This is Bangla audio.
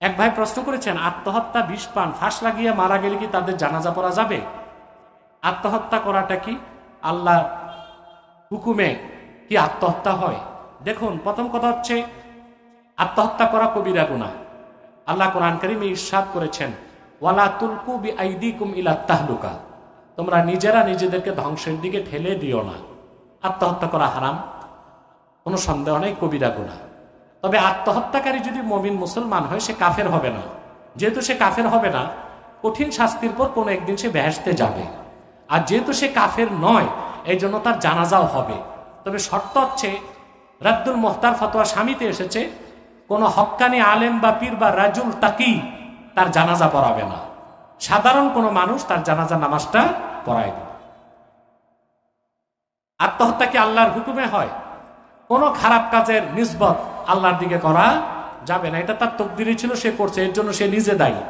এক ভাই প্রশ্ন করেছেন, আত্মহত্যা বিষ পান, ফাঁস লাগিয়ে মারা গেলে কি তাদের জানাজা পড়া যাবে? আত্মহত্যা করাটা কি? আল্লাহ হুকুমে কি আত্মহত্যা হয়? দেখুন, প্রথম কথা হচ্ছে, আত্মহত্যা করা কবিরা গুনাহ। আল্লাহ কোরআন করিমে ইরশাদ করেছেন, ওয়ালা তুলকু বি আইদিকুম ইলা তাহলুকা। তোমরা নিজেরা নিজেদেরকে ধ্বংসের দিকে ঠেলে দিও না। আত্মহত্যা করা হারাম, কোনো সন্দেহ নেই, কবিরা গুনাহ। তবে আত্মহত্যাকারী যদি মমিন মুসলমান হয়, সে কাফের হবে না। যেহেতু সে কাফের হবে না, কঠিন শাস্তির পর কোনো একদিন সে বেহেসতে যাবে। আর যেহেতু সে কাফের নয় এই জন্য তার জানাজাও হবে। তবে শর্ত হচ্ছে রাদ্দুল মোহতার ফতোয়া স্বামীতে এসেছে, কোনো হক্কানি আলেম বা পীর বা রাজুল তাকি তার জানাজা পড়াবে না। সাধারণ কোনো মানুষ তার জানাজা নামাজটা পড়ায় দেবে আত্মহত্যা কি আল্লাহর হুকুমে হয়? কোনো খারাপ কাজের নিসবত আল্লাহর দিকে করা যাবে না। এটা তার তকদিরই ছিল, সে করছে, এর জন্য সে নিজে দায়ী।